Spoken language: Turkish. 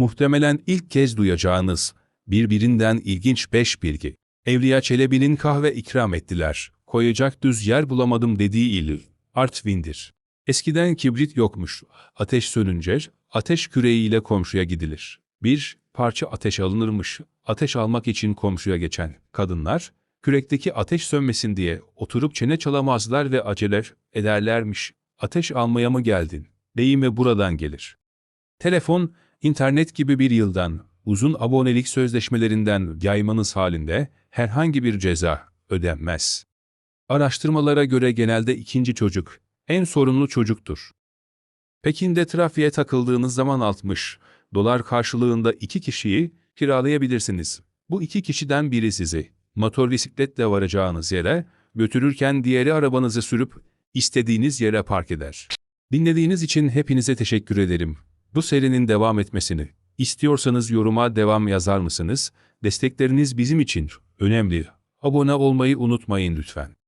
Muhtemelen ilk kez duyacağınız birbirinden ilginç beş bilgi. Evliya Çelebi'nin kahve ikram ettiler. Koyacak düz yer bulamadım dediği il. Artvin'dir. Eskiden kibrit yokmuş. Ateş sönünce ateş küreğiyle komşuya gidilir. Bir parça ateş alınırmış. Ateş almak için komşuya geçen kadınlar, kürekteki ateş sönmesin diye oturup çene çalamazlar ve aceler ederlermiş. Ateş almaya mı geldin? Deyimi buradan gelir. Telefon, internet gibi bir yıldan, uzun abonelik sözleşmelerinden yaymanız halinde herhangi bir ceza ödenmez. Araştırmalara göre genelde ikinci çocuk, en sorunlu çocuktur. Pekin'de trafiğe takıldığınız zaman 60 dolar karşılığında iki kişiyi kiralayabilirsiniz. Bu iki kişiden biri sizi motor bisikletle varacağınız yere götürürken diğeri arabanızı sürüp istediğiniz yere park eder. Dinlediğiniz için hepinize teşekkür ederim. Bu serinin devam etmesini istiyorsanız yoruma devam yazar mısınız? Destekleriniz bizim için önemli. Abone olmayı unutmayın lütfen.